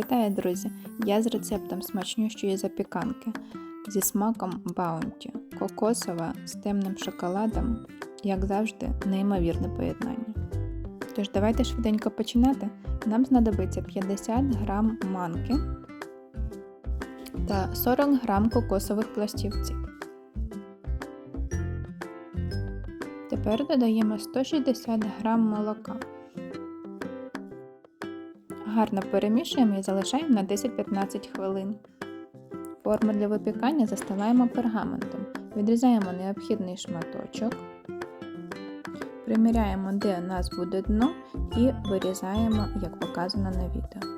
Вітаю, друзі! Я з рецептом смачнющої запіканки зі смаком баунті, кокосова з темним шоколадом, як завжди, неймовірне поєднання. Тож, давайте швиденько починати. Нам знадобиться 50 грам манки та 40 грам кокосових пластівців. Тепер додаємо 160 грам молока. Гарно перемішуємо і залишаємо на 10-15 хвилин. Форму для випікання застилаємо пергаментом. Відрізаємо необхідний шматочок, приміряємо, де у нас буде дно, і вирізаємо, як показано на відео.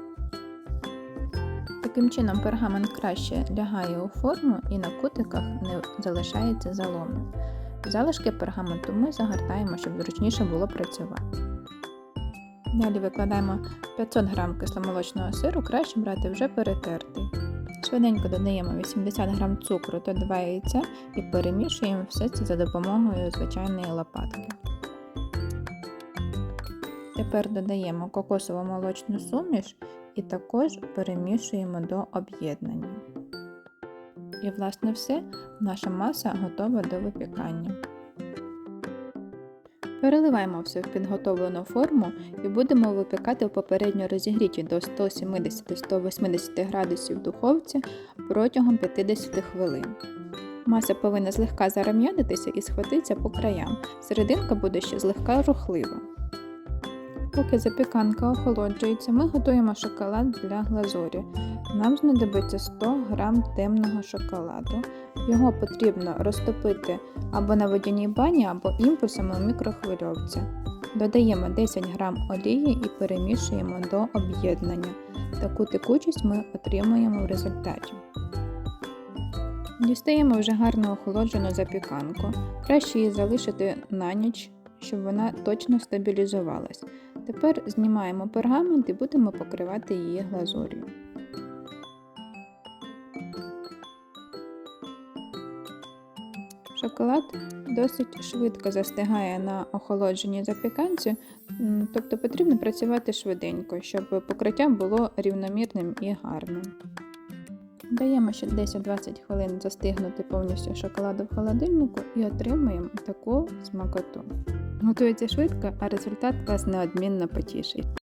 Таким чином пергамент краще лягає у форму і на кутиках не залишається заломів. Залишки пергаменту ми загортаємо, щоб зручніше було працювати. Далі викладаємо 500 г кисломолочного сиру, краще брати вже перетертий. Швиденько додаємо 80 г цукру та 2 яйця і перемішуємо все це за допомогою звичайної лопатки. Тепер додаємо кокосово молочну суміш і також перемішуємо до об'єднання. І, власне, все, наша маса готова до випікання. Переливаємо все в підготовлену форму і будемо випікати в попередньо розігріті до 170-180 градусів духовці протягом 50 хвилин. Маса повинна злегка зарам'янитися і схватитися по краям. Серединка буде ще злегка рухлива. Поки запіканка охолоджується, ми готуємо шоколад для глазурі. Нам знадобиться 100 г темного шоколаду. Його потрібно розтопити або на водяній бані, або імпульсами у мікрохвильовці. Додаємо 10 г олії і перемішуємо до об'єднання. Таку текучість ми отримуємо в результаті. Дістаємо вже гарно охолоджену запіканку. Краще її залишити на ніч, щоб вона точно стабілізувалась. Тепер знімаємо пергамент і будемо покривати її глазур'ю. Шоколад досить швидко застигає на охолодженій запіканці, тобто потрібно працювати швиденько, щоб покриття було рівномірним і гарним. Даємо ще 10-20 хвилин застигнути повністю шоколаду в холодильнику і отримуємо таку смакоту. Готується швидко, а результат вас неодмінно потішить.